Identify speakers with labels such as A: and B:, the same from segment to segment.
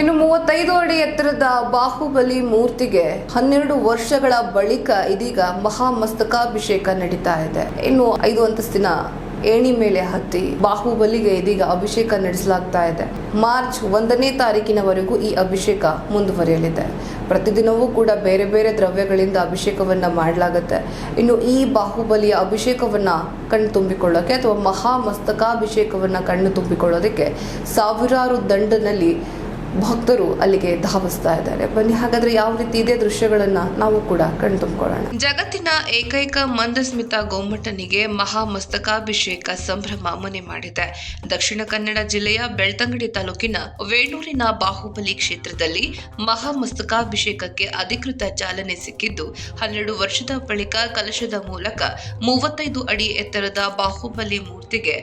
A: ಇನ್ನು ಮೂವತ್ತೈದು ಅಡಿ ಎತ್ತರದ ಬಾಹುಬಲಿ ಮೂರ್ತಿಗೆ ಹನ್ನೆರಡು ವರ್ಷಗಳ ಬಳಿಕ ಇದೀಗ ಮಹಾಮಸ್ತಕಾಭಿಷೇಕ ನಡೀತಾ ಇದೆ. ಇನ್ನು ಐದು ಅಂತಸ್ತಿನ ಏಣಿ ಮೇಲೆ ಹತ್ತಿ ಬಾಹುಬಲಿಗೆ ಇದೀಗ ಅಭಿಷೇಕ ನಡೆಸಲಾಗ್ತಾ ಇದೆ. ಮಾರ್ಚ್ ಒಂದನೇ ತಾರೀಕಿನವರೆಗೂ ಈ ಅಭಿಷೇಕ ಮುಂದುವರಿಯಲಿದೆ. ಪ್ರತಿದಿನವೂ ಕೂಡ ಬೇರೆ ಬೇರೆ ದ್ರವ್ಯಗಳಿಂದ ಅಭಿಷೇಕವನ್ನ ಮಾಡಲಾಗುತ್ತೆ. ಇನ್ನು ಈ ಬಾಹುಬಲಿಯ ಅಭಿಷೇಕವನ್ನ ಕಣ್ಣು ತುಂಬಿಕೊಳ್ಳೋಕೆ ಅಥವಾ ಮಹಾಮಸ್ತಕಾಭಿಷೇಕವನ್ನ ಕಣ್ಣು ತುಂಬಿಕೊಳ್ಳೋದಕ್ಕೆ ಸಾವಿರಾರು ದಂಡನಲ್ಲಿ ಭಕ್ತರು ಅಲ್ಲಿಗೆ ಧಾವಿಸ್ತಾ ಇದ್ದಾರೆ. ಬನ್ನಿ, ಹಾಗಾದ್ರೆ ಯಾವ ರೀತಿ ಇದೆ ದೃಶ್ಯಗಳನ್ನ ನಾವು ಕೂಡ ಕಣ್ಣು ತುಂಬಿಕೊಳ್ಳೋಣ ಜಗತ್ತಿನ ಏಕೈಕ ಮಂದಸ್ಮಿತ ಗೋಮಟನಿಗೆ ಮಹಾಮಸ್ತಕಾಭಿಷೇಕ ಸಂಭ್ರಮ ಮನೆ ಮಾಡಿದೆ. ದಕ್ಷಿಣ ಕನ್ನಡ ಜಿಲ್ಲೆಯ ಬೆಳ್ತಂಗಡಿ ತಾಲೂಕಿನ ವೇಣೂರಿನ ಬಾಹುಬಲಿ ಕ್ಷೇತ್ರದಲ್ಲಿ ಮಹಾಮಸ್ತಕಾಭಿಷೇಕಕ್ಕೆ ಅಧಿಕೃತ ಚಾಲನೆ ಸಿಕ್ಕಿದ್ದು, ಹನ್ನೆರಡು ವರ್ಷದ ಬಳಿಕ ಕಲಶದ ಮೂಲಕ ಮೂವತ್ತೈದು ಅಡಿ ಎತ್ತರದ ಬಾಹುಬಲಿ ಮೂರ್ತಿಗೆ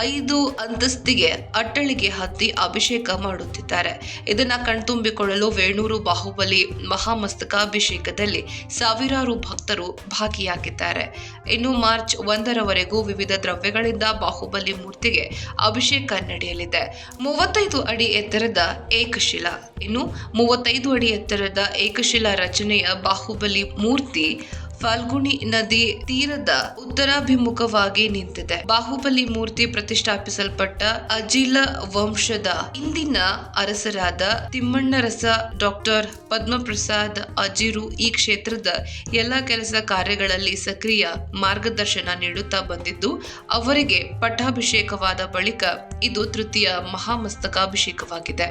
A: ಐದು ಅಂತಸ್ತಿಗೆ ಅಟ್ಟಳಿಗೆ ಹತ್ತಿ ಅಭಿಷೇಕ ಮಾಡುತ್ತಿದ್ದಾರೆ. ಇದನ್ನ ಕಣ್ತುಂಬಿಕೊಳ್ಳಲು ವೇಣೂರು ಬಾಹುಬಲಿ ಮಹಾಮಸ್ತಕಾಭಿಷೇಕದಲ್ಲಿ ಸಾವಿರಾರು ಭಕ್ತರು ಭಾಗಿಯಾಗಿದ್ದಾರೆ. ಇನ್ನು ಮಾರ್ಚ್ ಒಂದರವರೆಗೂ ವಿವಿಧ ದ್ರವ್ಯಗಳಿಂದ ಬಾಹುಬಲಿ ಮೂರ್ತಿಗೆ ಅಭಿಷೇಕ ನಡೆಯಲಿದೆ. ಮೂವತ್ತೈದು ಅಡಿ ಎತ್ತರದ ಏಕಶಿಲಾ, ಇನ್ನು ಮೂವತ್ತೈದು ಅಡಿ ಎತ್ತರದ ಏಕಶಿಲಾ ರಚನೆಯ ಬಾಹುಬಲಿ ಮೂರ್ತಿ ಫಾಲ್ಗುಣಿ ನದಿ ತೀರದ ಉತ್ತರಾಭಿಮುಖವಾಗಿ ನಿಂತಿದೆ. ಬಾಹುಬಲಿ ಮೂರ್ತಿ ಪ್ರತಿಷ್ಠಾಪಿಸಲ್ಪಟ್ಟ ಅಜಿಲ ವಂಶದ ಇಂದಿನ ಅರಸರಾದ ತಿಮ್ಮಣ್ಣರಸ ಡಾಕ್ಟರ್ ಪದ್ಮಪ್ರಸಾದ್ ಅಜಿರು ಈ ಕ್ಷೇತ್ರದ ಎಲ್ಲ ಕೆಲಸ ಕಾರ್ಯಗಳಲ್ಲಿ ಸಕ್ರಿಯ ಮಾರ್ಗದರ್ಶನ ನೀಡುತ್ತಾ ಬಂದಿದ್ದು, ಅವರಿಗೆ ಪಟ್ಟಾಭಿಷೇಕವಾದ ಬಳಿಕ ಇದು ತೃತೀಯ ಮಹಾಮಸ್ತಕಾಭಿಷೇಕವಾಗಿದೆ.